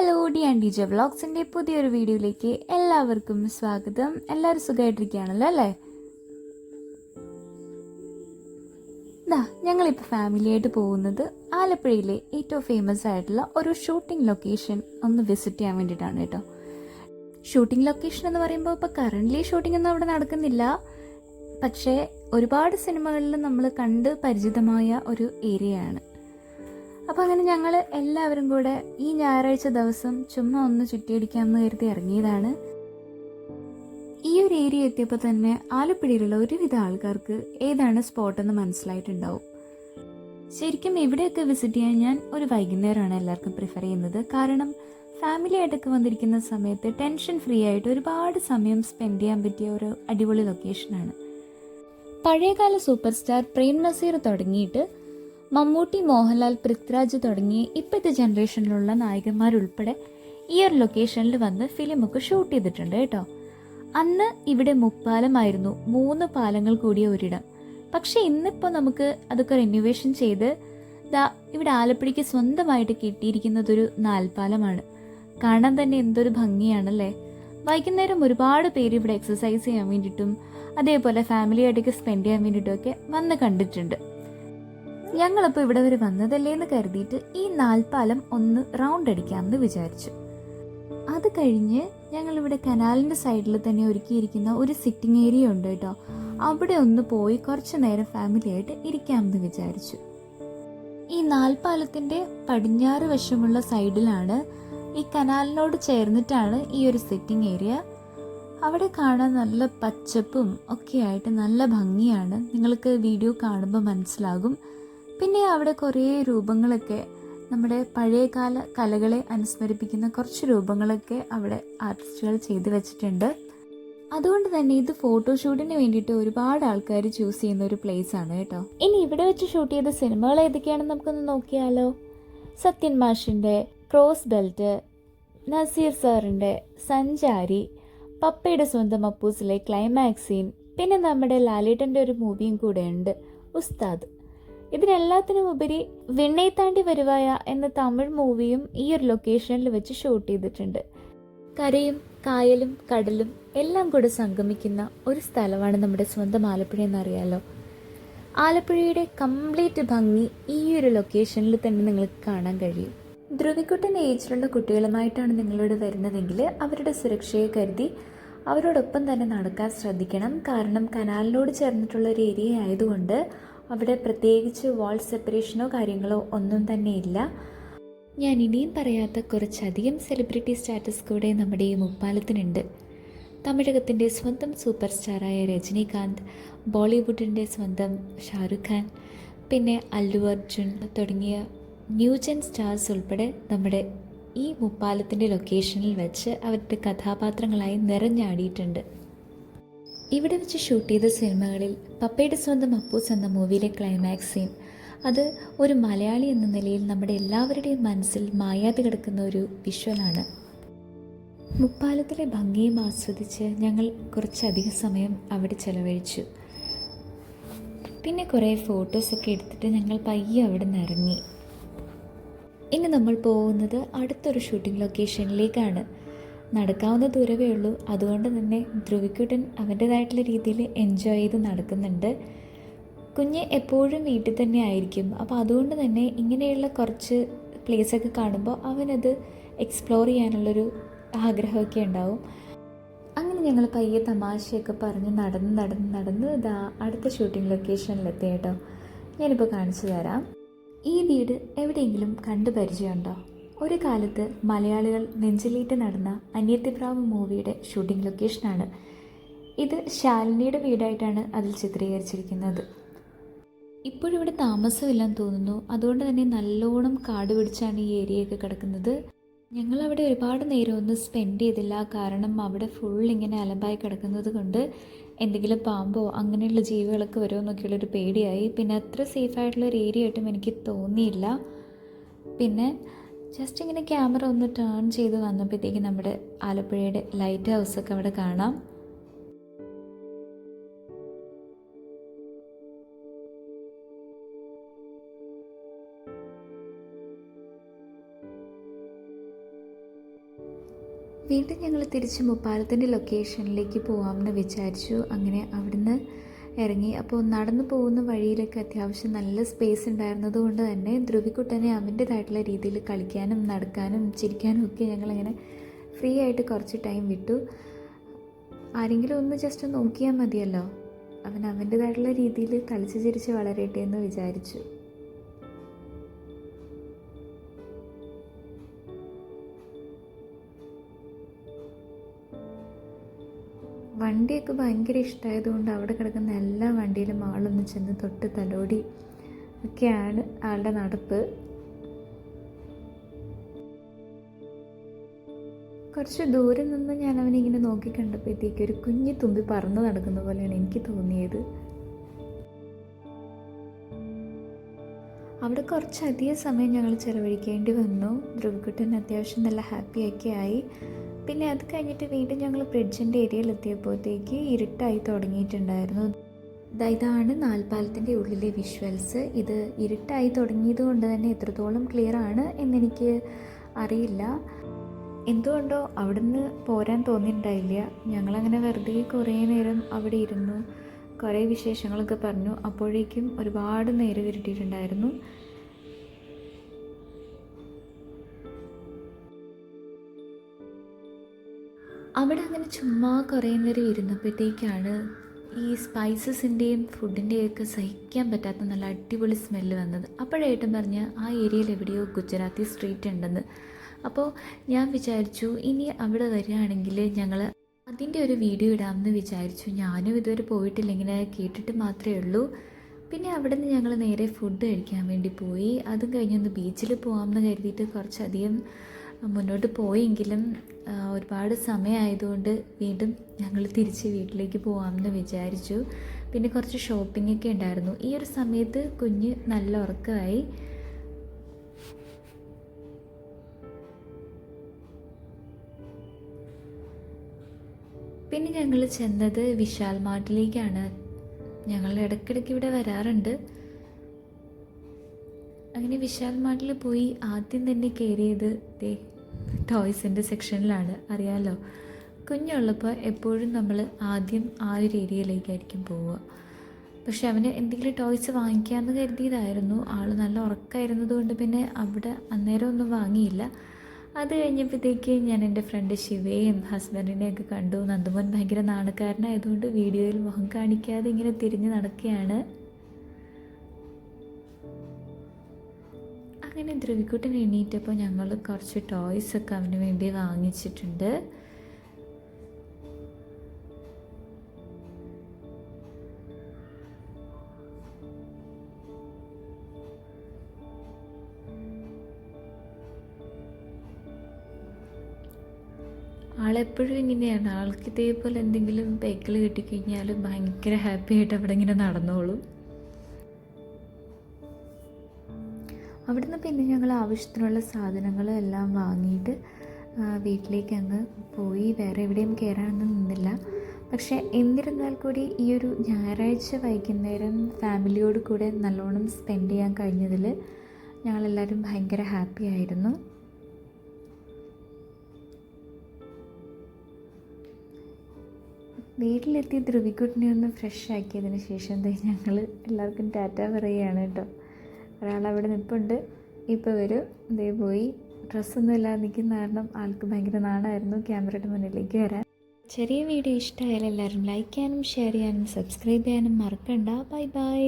Hello D and D J വ്ളോഗ്സിന്റെ പുതിയൊരു വീഡിയോയിലേക്ക് എല്ലാവർക്കും സ്വാഗതം. എല്ലാവരും സുഖമായിട്ടിരിക്കുകയാണല്ലോ അല്ലേ? ദാ ഞങ്ങളിപ്പോൾ ഫാമിലിയായിട്ട് പോകുന്നത് ആലപ്പുഴയിലെ ഏറ്റവും ഫേമസ് ആയിട്ടുള്ള ഒരു ഷൂട്ടിംഗ് ലൊക്കേഷൻ ഒന്ന് വിസിറ്റ് ചെയ്യാൻ വേണ്ടിയിട്ടാണ് കേട്ടോ. ഷൂട്ടിംഗ് ലൊക്കേഷൻ എന്ന് പറയുമ്പോൾ ഇപ്പോൾ കറന്റ്ലി ഷൂട്ടിംഗ് ഒന്നും അവിടെ നടക്കുന്നില്ല. പക്ഷേ ഒരുപാട് സിനിമകളിൽ നമ്മൾ കണ്ട് പരിചിതമായ ഒരു ഏരിയയാണ് അപ്പോൾ അങ്ങനെ ഞങ്ങൾ എല്ലാവരും കൂടെ ഈ ഞായറാഴ്ച ദിവസം ചുമ്മാ ഒന്ന് ചുറ്റിയടിക്കാമെന്ന് കരുതി ഇറങ്ങിയതാണ്. ഈ ഒരു ഏരിയ എത്തിയപ്പോൾ തന്നെ ആലപ്പുഴയിലുള്ള ഒരുവിധ ആൾക്കാർക്ക് ഏതാണ് സ്പോട്ടെന്ന് മനസ്സിലായിട്ടുണ്ടാവും. ശരിക്കും ഇവിടെയൊക്കെ വിസിറ്റ് ചെയ്യാൻ ഞാൻ ഒരു വൈകുന്നേരമാണ് എല്ലാവർക്കും പ്രിഫർ ചെയ്യുന്നത്. കാരണം ഫാമിലി ആയിട്ടൊക്കെ വന്നിരിക്കുന്ന സമയത്ത് ടെൻഷൻ ഫ്രീ ആയിട്ട് ഒരുപാട് സമയം സ്പെൻഡ് ചെയ്യാൻ പറ്റിയ ഒരു അടിപൊളി ലൊക്കേഷനാണ് പഴയകാല സൂപ്പർ സ്റ്റാർ പ്രേം നസീർ തുടങ്ങിയിട്ട് മമ്മൂട്ടി മോഹൻലാൽ പൃഥ്വിരാജ് തുടങ്ങിയ ഇപ്പോഴത്തെ ജനറേഷനിലുള്ള നായകന്മാരുൾപ്പെടെ ഈ ഒരു ലൊക്കേഷനിൽ വന്ന് ഫിലിമൊക്കെ ഷൂട്ട് ചെയ്തിട്ടുണ്ട് കേട്ടോ. അന്ന് ഇവിടെ മുപ്പാലമായിരുന്നു മൂന്ന് പാലങ്ങൾ കൂടിയ ഒരിടം. പക്ഷെ ഇന്നിപ്പോൾ നമുക്ക് അതൊക്കെ റെന്യൂവേഷൻ ചെയ്ത് ദാ ഇവിടെ ആലപ്പുഴയ്ക്ക് സ്വന്തമായിട്ട് കിട്ടിയിരിക്കുന്നതൊരു നാൽപ്പാലമാണ്. കാണാൻ തന്നെ എന്തൊരു ഭംഗിയാണല്ലേ? വൈകുന്നേരം ഒരുപാട് പേര് ഇവിടെ എക്സസൈസ് ചെയ്യാൻ വേണ്ടിയിട്ടും അതേപോലെ ഫാമിലിയായിട്ടൊക്കെ സ്പെൻഡ് ചെയ്യാൻ വേണ്ടിയിട്ടും ഒക്കെ വന്ന് കണ്ടിട്ടുണ്ട്. ഞങ്ങളപ്പോൾ ഇവിടെ വരെ വന്നതല്ലേ എന്ന് കരുതിയിട്ട് ഈ നാൽപ്പാലം ഒന്ന് റൗണ്ട് അടിക്കാമെന്ന് വിചാരിച്ചു. അത് കഴിഞ്ഞ് ഞങ്ങളിവിടെ കനാലിന്റെ സൈഡിൽ തന്നെ ഒരുക്കിയിരിക്കുന്ന ഒരു സിറ്റിംഗ് ഏരിയ ഉണ്ട് കേട്ടോ. അവിടെ ഒന്ന് പോയി കുറച്ച് നേരം ഫാമിലിയായിട്ട് ഇരിക്കാമെന്ന് വിചാരിച്ചു. ഈ നാൽപ്പാലത്തിന്റെ പടിഞ്ഞാറ് വശമുള്ള സൈഡിലാണ് ഈ കനാലിനോട് ചേർന്നിട്ടാണ് ഈ ഒരു സിറ്റിംഗ് ഏരിയ അവിടെ കാണാൻ നല്ല പച്ചപ്പും ഒക്കെ ആയിട്ട് നല്ല ഭംഗിയാണ്. നിങ്ങൾക്ക് വീഡിയോ കാണുമ്പോൾ മനസ്സിലാകും. പിന്നെ അവിടെ കുറേ രൂപങ്ങളൊക്കെ നമ്മുടെ പഴയകാല കലകളെ അനുസ്മരിപ്പിക്കുന്ന കുറച്ച് രൂപങ്ങളൊക്കെ അവിടെ ആർട്ടിസ്റ്റുകൾ ചെയ്തു വെച്ചിട്ടുണ്ട്. അതുകൊണ്ട് തന്നെ ഇത് ഫോട്ടോഷൂട്ടിന് വേണ്ടിയിട്ട് ഒരുപാട് ആൾക്കാർ ചൂസ് ചെയ്യുന്ന ഒരു പ്ലേസ് ആണ് കേട്ടോ. ഇനി ഇവിടെ വെച്ച് ഷൂട്ട് ചെയ്ത സിനിമകൾ ഏതൊക്കെയാണെന്ന് നമുക്കൊന്ന് നോക്കിയാലോ? സത്യൻ മാഷിന്റെ ക്രോസ് ബെൽറ്റ് നസീർ സാറിന്റെ സഞ്ചാരി പപ്പയുടെ സ്വന്തം അപ്പൂസിലെ ക്ലൈമാക്സ് സീൻ പിന്നെ നമ്മുടെ ലാലേട്ടന്റെ ഒരു മൂവിയും കൂടെ ഉണ്ട്. ഉസ്താദ്. ഇതിനെല്ലാത്തിനും ഉപരി വിണ്ണை താണ്ടി വരുവായ എന്ന തമിഴ് മൂവിയും ഈ ഒരു ലൊക്കേഷനിൽ വെച്ച് ഷൂട്ട് ചെയ്തിട്ടുണ്ട്. കരയും കായലും കടലും എല്ലാം കൂടെ സംഗമിക്കുന്ന ഒരു സ്ഥലമാണ് നമ്മുടെ സ്വന്തം ആലപ്പുഴ എന്നറിയാലോ. ആലപ്പുഴയുടെ കംപ്ലീറ്റ് ഭംഗി ഈ ഒരു ലൊക്കേഷനിൽ തന്നെ നിങ്ങൾക്ക് കാണാൻ കഴിയും. ധ്രുവിക്കുട്ടൻ ഏജിലുള്ള കുട്ടികളുമായിട്ടാണ് നിങ്ങളോട് വരുന്നതെങ്കിൽ അവരുടെ സുരക്ഷയെ കരുതി അവരോടൊപ്പം തന്നെ നടക്കാൻ ശ്രദ്ധിക്കണം. കാരണം കനാലിനോട് ചേർന്നിട്ടുള്ള ഒരു ഏരിയ ആയതുകൊണ്ട് അവിടെ പ്രത്യേകിച്ച് വാൾ സെപ്പറേഷനോ കാര്യങ്ങളോ ഒന്നും തന്നെ ഇല്ല. ഞാൻ ഇനിയും പറയാത്ത കുറച്ചധികം സെലിബ്രിറ്റി സ്റ്റാറ്റസ് കൂടെ നമ്മുടെ ഈ മുപ്പാലത്തിനുണ്ട്. തമിഴകത്തിന്റെ സ്വന്തം സൂപ്പർ സ്റ്റാറായ രജനീകാന്ത് ബോളിവുഡിന്റെ സ്വന്തം ഷാറുഖ് ഖാൻ പിന്നെ അല്ലു അർജുൻ തുടങ്ങിയ ന്യൂജൻ സ്റ്റാർസ് ഉൾപ്പെടെ നമ്മുടെ ഈ മുപ്പാലത്തിന്റെ ലൊക്കേഷനിൽ വെച്ച് അവരുടെ കഥാപാത്രങ്ങളായി നിറഞ്ഞാടിയിട്ടുണ്ട്. ഇവിടെ വെച്ച് ഷൂട്ട് ചെയ്ത സിനിമകളിൽ പപ്പയുടെ സ്വന്തം അപ്പൂസ് എന്ന മൂവിയിലെ ക്ലൈമാക്സ് സീൻ അത് ഒരു മലയാളി എന്ന നിലയിൽ നമ്മുടെ എല്ലാവരുടെയും മനസ്സിൽ മായാതെ കിടക്കുന്ന ഒരു വിഷ്വലാണ് മുപ്പാലത്തിലെ ഭംഗിയും ആസ്വദിച്ച് ഞങ്ങൾ കുറച്ചധികം സമയം അവിടെ ചെലവഴിച്ചു. പിന്നെ കുറേ ഫോട്ടോസൊക്കെ എടുത്തിട്ട് ഞങ്ങൾ പയ്യെ അവിടെ നിന്ന് ഇറങ്ങി. ഇനി നമ്മൾ പോകുന്നത് അടുത്തൊരു ഷൂട്ടിംഗ് ലൊക്കേഷനിലേക്കാണ് നടക്കാവുന്ന ദൂരമേ ഉള്ളൂ. അതുകൊണ്ട് തന്നെ ധ്രുവിക്കുട്ടൻ അവന്റേതായിട്ടുള്ള രീതിയിൽ എൻജോയ് ചെയ്ത് നടക്കുന്നുണ്ട്. കുഞ്ഞ് എപ്പോഴും വീട്ടിൽ തന്നെ ആയിരിക്കും. അപ്പോൾ അതുകൊണ്ട് തന്നെ ഇങ്ങനെയുള്ള കുറച്ച് പ്ലേസൊക്കെ കാണുമ്പോൾ അവനത് എക്സ്പ്ലോർ ചെയ്യാനുള്ളൊരു ആഗ്രഹമൊക്കെ ഉണ്ടാവും. അങ്ങനെ ഞങ്ങൾ പയ്യെ തമാശയൊക്കെ പറഞ്ഞ് നടന്ന് നടന്ന് നടന്ന് ഇതാ അടുത്ത ഷൂട്ടിംഗ് ലൊക്കേഷനിലെത്തി കേട്ടോ. ഞാനിപ്പോൾ കാണിച്ചു തരാം. ഈ വീട് എവിടെയെങ്കിലും കണ്ടു പരിചയമുണ്ടോ? ഒരു കാലത്ത് മലയാളികൾ നെഞ്ചിലേറ്റ് നടന്ന അന്യത്തിപ്രാവ് മൂവിയുടെ ഷൂട്ടിംഗ് ലൊക്കേഷനാണ്. ഇത് ശാലിനിയുടെ വീടായിട്ടാണ് അതിൽ ചിത്രീകരിച്ചിരിക്കുന്നത്. ഇപ്പോഴിവിടെ താമസമില്ലെന്ന് തോന്നുന്നു. അതുകൊണ്ട് തന്നെ നല്ലോണം കാട് പിടിച്ചാണ് ഈ ഏരിയയൊക്കെ കിടക്കുന്നത്. ഞങ്ങൾ അവിടെ ഒരുപാട് നേരം ഒന്നും സ്പെൻഡ് ചെയ്തില്ല. കാരണം അവിടെ ഫുൾ ഇങ്ങനെ അലമ്പായി കിടക്കുന്നത് കൊണ്ട് എന്തെങ്കിലും പാമ്പോ അങ്ങനെയുള്ള ജീവികളൊക്കെ വരുമോ എന്നൊക്കെയുള്ളൊരു പേടിയായി. പിന്നെ അത്ര സേഫ് ആയിട്ടുള്ള ഒരു ഏരിയ ആയിട്ടും എനിക്ക് തോന്നിയില്ല. പിന്നെ ജസ്റ്റ് ഇങ്ങനെ ക്യാമറ ഒന്ന് ടേൺ ചെയ്ത് വന്നപ്പോഴത്തേക്ക് നമ്മുടെ ആലപ്പുഴയുടെ ലൈറ്റ് ഹൗസൊക്കെ അവിടെ കാണാം. വീണ്ടും ഞങ്ങൾ തിരിച്ച് മുപ്പാലത്തിന്റെ ലൊക്കേഷനിലേക്ക് പോകാമെന്ന് വിചാരിച്ചു. അങ്ങനെ അവിടുന്ന് ഇറങ്ങി. അപ്പോൾ നടന്നു പോകുന്ന വഴിയിലൊക്കെ അത്യാവശ്യം നല്ല സ്പേസ് ഉണ്ടായിരുന്നത് കൊണ്ട് തന്നെ ധ്രുവിക്കുട്ടനെ അവന്റേതായിട്ടുള്ള രീതിയിൽ കളിക്കാനും നടക്കാനും ചിരിക്കാനും ഒക്കെ ഞങ്ങളിങ്ങനെ ഫ്രീ ആയിട്ട് കുറച്ച് ടൈം വിട്ടു. ആരെങ്കിലും ഒന്ന് ജസ്റ്റ് നോക്കിയാൽ മതിയല്ലോ. അവൻ അവന്റേതായിട്ടുള്ള രീതിയിൽ കളിച്ച് ചിരിച്ച് വളരട്ടെ എന്ന് വിചാരിച്ചു. വണ്ടിയൊക്കെ ഭയങ്കര ഇഷ്ടമായതുകൊണ്ട് അവിടെ കിടക്കുന്ന എല്ലാ വണ്ടിയിലും ആളൊന്ന് ചെന്ന് തൊട്ട് തലോടി ഒക്കെയാണ് ആളുടെ നടപ്പ്. കുറച്ച് ദൂരെ നിന്ന് ഞാൻ അവനെ ഇങ്ങനെ നോക്കി കണ്ടപ്പോഴത്തേക്ക് ഒരു കുഞ്ഞു തുമ്പി പറന്ന് നടക്കുന്ന പോലെയാണ് എനിക്ക് തോന്നിയത്. അവിടെ കുറച്ചധികം സമയം ഞങ്ങൾ ചിലവഴിക്കേണ്ടി വന്നു. ധ്രുവക്കുട്ടൻ അത്യാവശ്യം നല്ല ഹാപ്പിയൊക്കെ ആയി. പിന്നെ അത് കഴിഞ്ഞിട്ട് വീണ്ടും ഞങ്ങൾ ബ്രിഡ്ജിന്റെ ഏരിയയിൽ എത്തിയപ്പോഴത്തേക്ക് ഇരുട്ടായി തുടങ്ങിയിട്ടുണ്ടായിരുന്നു. ഇതാണ് നാൽപ്പാലത്തിന്റെ ഉള്ളിലെ വിഷ്വൽസ് ഇത് ഇരുട്ടായി തുടങ്ങിയത് കൊണ്ട് തന്നെ എത്രത്തോളം ക്ലിയർ ആണ് എന്നെനിക്ക് അറിയില്ല. എന്തുകൊണ്ടോ അവിടുന്ന് പോരാൻ തോന്നിയിട്ടുണ്ടായില്ല. ഞങ്ങളങ്ങനെ വെറുതെ കുറേ നേരം അവിടെ ഇരുന്നു. കുറേ വിശേഷങ്ങളൊക്കെ പറഞ്ഞു. അപ്പോഴേക്കും ഒരുപാട് നേരം ഇരുട്ടിയിട്ടുണ്ടായിരുന്നു. അവിടെ അങ്ങനെ ചുമ്മാ കുറേ നേരം ഇരുന്നപ്പോഴത്തേക്കാണ് ഈ സ്പൈസസിന്റെയും ഫുഡിന്റെയൊക്കെ സഹിക്കാൻ പറ്റാത്ത നല്ല അടിപൊളി സ്മെല്ല് വന്നത്. അപ്പോഴേട്ടൻ പറഞ്ഞ് ആ ഏരിയയിൽ എവിടെയോ ഗുജറാത്തി സ്ട്രീറ്റ് ഉണ്ടെന്ന്. അപ്പോൾ ഞാൻ വിചാരിച്ചു ഇനി അവിടെ വരികയാണെങ്കിൽ ഞങ്ങൾ അതിന്റെ ഒരു വീഡിയോ ഇടാമെന്ന് വിചാരിച്ചു. ഞാനും ഇതുവരെ പോയിട്ടില്ല കേട്ടിട്ട് മാത്രമേ ഉള്ളൂ. പിന്നെ അവിടെ നിന്ന് ഞങ്ങൾ നേരെ ഫുഡ് കഴിക്കാൻ വേണ്ടി പോയി. അതും കഴിഞ്ഞൊന്ന് ബീച്ചിൽ പോകാമെന്ന് കരുതിയിട്ട് കുറച്ചധികം മുന്നോട്ട് പോയെങ്കിലും ഒരുപാട് സമയമായതുകൊണ്ട് വീണ്ടും ഞങ്ങൾ തിരിച്ച് വീട്ടിലേക്ക് പോകാമെന്ന് വിചാരിച്ചു. പിന്നെ കുറച്ച് ഷോപ്പിംഗ് ഒക്കെ ഉണ്ടായിരുന്നു. ഈ ഒരു സമയത്ത് കുഞ്ഞ് നല്ല ഉറക്കമായി. പിന്നെ ഞങ്ങൾ ചെന്നത് വിശാൽ മാർട്ടിലേക്കാണ്. ഞങ്ങൾ ഇടയ്ക്കിടയ്ക്ക് ഇവിടെ വരാറുണ്ട്. അങ്ങനെ വിശാൽ മാർട്ടിൽ പോയി ആദ്യം തന്നെ കയറിയത് ദേ ടോയ്സിന്റെ സെക്ഷനിലാണ് അറിയാമല്ലോ കുഞ്ഞുള്ളപ്പോൾ എപ്പോഴും നമ്മൾ ആദ്യം ആ ഒരു ഏരിയയിലേക്കായിരിക്കും പോവുക. പക്ഷെ അവന് എന്തെങ്കിലും ടോയ്സ് വാങ്ങിക്കാമെന്ന് കരുതിയതായിരുന്നു. ആൾ നല്ല ഉറക്കമായിരുന്നത് കൊണ്ട് പിന്നെ അവിടെ അന്നേരം ഒന്നും വാങ്ങിയില്ല. അത് കഴിഞ്ഞപ്പോഴത്തേക്ക് ഞാൻ എന്റെ ഫ്രണ്ട് ശിവയും ഹസ്ബൻഡിനെയൊക്കെ കണ്ടു. നന്ദുമോൻ ഭയങ്കര നാണക്കാരനായതുകൊണ്ട് വീഡിയോയിൽ മുഖം കാണിക്കാതെ ഇങ്ങനെ തിരിഞ്ഞ് നടക്കുകയാണ്. അങ്ങനെ ധ്രുവിക്കുട്ടൻ എണീറ്റപ്പോൾ ഞങ്ങൾ കുറച്ച് ടോയ്സ് ഒക്കെ അവന് വേണ്ടി വാങ്ങിച്ചിട്ടുണ്ട്. ആളെപ്പോഴും ഇങ്ങനെയാണ്. ആൾക്ക് ഇതേപോലെ എന്തെങ്കിലും ബൈക്കിൽ കിട്ടിക്കഴിഞ്ഞാൽ ഭയങ്കര ഹാപ്പി ആയിട്ട് അവിടെ ഇങ്ങനെ നടന്നോളും. അവിടുന്ന് പിന്നെ ഞങ്ങൾ ആവശ്യത്തിനുള്ള സാധനങ്ങളെല്ലാം വാങ്ങിയിട്ട് വീട്ടിലേക്ക് അങ്ങ് പോയി. വേറെ എവിടെയും കയറാനൊന്നും നിന്നില്ല. പക്ഷെ എന്നിരുന്നാൽ കൂടി ഈ ഒരു ഞായറാഴ്ച വൈകുന്നേരം ഫാമിലിയോട് കൂടെ നല്ലോണം സ്പെൻഡ് ചെയ്യാൻ കഴിഞ്ഞതിൽ ഞങ്ങളെല്ലാവരും ഭയങ്കര ഹാപ്പി ആയിരുന്നു. വീട്ടിലെത്തി ധ്രുവിക്കുട്ടിനെ ഒന്ന് ഫ്രഷ് ആക്കിയതിന് ശേഷം ഞങ്ങൾ എല്ലാവർക്കും ടാറ്റ പറയുകയാണ് കേട്ടോ. ഒരാൾ അവിടെ നിൽപ്പുണ്ട് ഇപ്പോൾ വരും ഇതേ പോയി. ഡ്രസ്സൊന്നും ഇല്ലാതെ നിൽക്കുന്ന കാരണം ആൾക്ക് ഭയങ്കര നാണമായിരുന്നു ക്യാമറയുടെ മുന്നിലേക്ക് വരാൻ. ചെറിയ വീഡിയോ ഇഷ്ടമായാലും എല്ലാവരും ലൈക്ക് ചെയ്യാനും ഷെയർ ചെയ്യാനും സബ്സ്ക്രൈബ് ചെയ്യാനും മറക്കണ്ട. Bye bye